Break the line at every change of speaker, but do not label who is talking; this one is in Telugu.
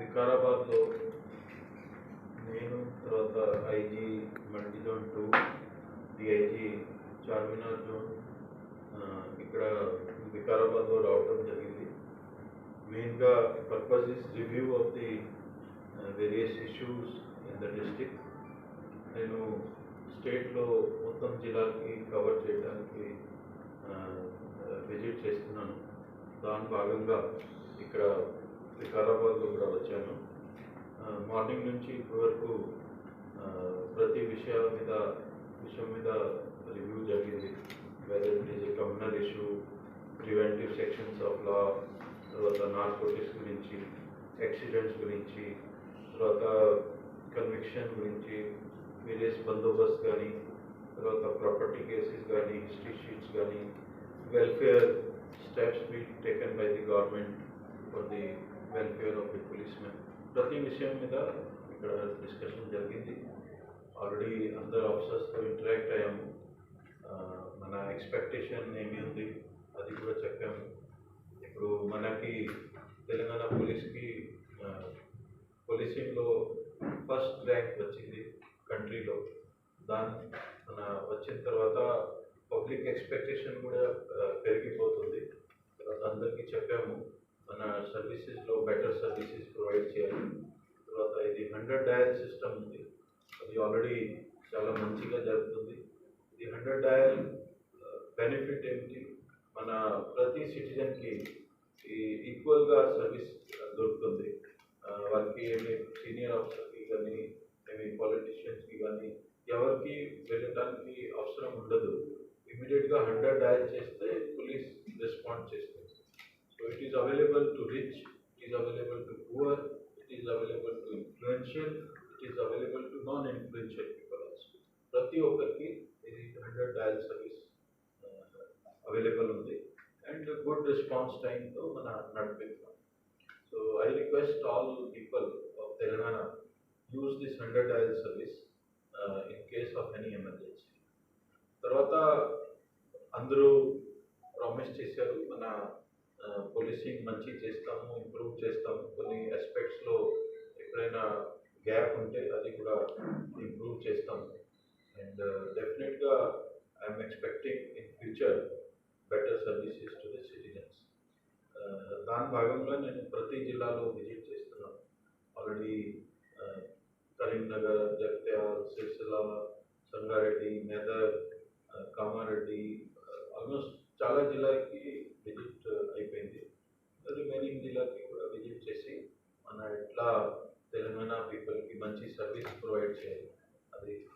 వికారాబాద్లో నేను తర్వాత IG multi zone two DIG Charminar zone ఇక్కడ వికారాబాద్లో రావడం జరిగింది. మెయిన్గా purpose is review of the various issues in the district నేను స్టేట్లో మొత్తం జిల్లాకి కవర్ చేయడానికి విజిట్ చేస్తున్నాను. దాని భాగంగా ఇక్కడ వికారాబాద్లో కూడా వచ్చాను. మార్నింగ్ నుంచి ఇప్పటి వరకు ప్రతి విషయాల మీద విషయం మీద రివ్యూ జరిగింది. Whether it is communal issue preventive sections of law తర్వాత నార్కోటిక్స్ గురించి యాక్సిడెంట్స్ గురించి తర్వాత కన్విక్షన్ గురించి వేరియస్ బందోబస్త్ కానీ తర్వాత ప్రాపర్టీ కేసెస్ కానీ హిస్టరీ షీట్స్ కానీ welfare steps be taken by the government for the welfare of the policemen ప్రతి విషయం మీద ఇక్కడ డిస్కషన్ జరిగింది ఆల్రెడీ అందరు ఆఫీసర్స్తో ఇంటరాక్ట్ అయ్యాము ఆ, మన ఎక్స్పెక్టేషన్ ఏమి ఉంది అది కూడా చెప్పాము ఇప్పుడు మనకి తెలంగాణ పోలీస్కి పోలీసింగ్లో ఫస్ట్ ర్యాంక్ వచ్చింది కంట్రీలో దాని మన వచ్చిన తర్వాత పబ్లిక్ ఎక్స్పెక్టేషన్ కూడా ఆ, పెరిగిపోతుంది తర్వాత అందరికీ చెప్పాము మన సర్వీసెస్లో బెటర్ సర్వీసెస్ ప్రొవైడ్ చేయాలి. తర్వాత ఇది హండ్రెడ్ డయల్ సిస్టమ్ ఉంది. అది ఆల్రెడీ చాలా మంచిగా జరుగుతుంది. ఇది హండ్రెడ్ డయల్ బెనిఫిట్ ఏమిటి మన ప్రతి సిటిజన్కి ఈ ఈక్వల్గా సర్వీస్ దొరుకుతుంది. వాళ్ళకి ఏమి సీనియర్ ఆఫీసర్కి కానీ ఏమి పాలిటీషియన్స్కి కానీ ఎవరికి వెళ్ళడానికి అవసరం ఉండదు. ఇమీడియట్గా హండ్రెడ్ డయల్ చేస్తే పోలీస్ రెస్పాండ్ చేస్తుంది. So it is available to rich it is available to poor it is available to influential it is available to non influential people also ప్రతి ఒక్కరికి ఇది హండ్రెడ్ డయల్ సర్వీస్ అవైలబుల్ ఉంది అండ్ గుడ్ రెస్పాన్స్ టైంతో మన నడిపిస్తాం so I request all people of Telangana use this hundred dial service in case of any emergency తర్వాత అందరూ ప్రామిస్ చేశారు మన పోలీసింగ్ మంచి చేస్తాము ఇంప్రూవ్ చేస్తాము. కొన్ని ఆస్పెక్ట్స్లో ఎప్పుడైనా గ్యాప్ ఉంటే అది కూడా ఇంప్రూవ్ చేస్తాము. అండ్ డెఫినెట్గా I'm expecting in future better services to the citizens దాని భాగంలో నేను ప్రతి జిల్లాలో విజిట్ చేస్తున్నాను. ఆల్రెడీ కరీంనగర్ జగిత్యాల సిరిసిల్ల సంగారెడ్డి మెదక్ కామారెడ్డి ఆల్మోస్ట్ చాలా జిల్లాకి విజిట్ అయిపోయింది రిమైనింగ్ జిల్లాకి కూడా విజిట్ చేసి మన సర్వీస్ ప్రొవైడ్ చేయాలి. అది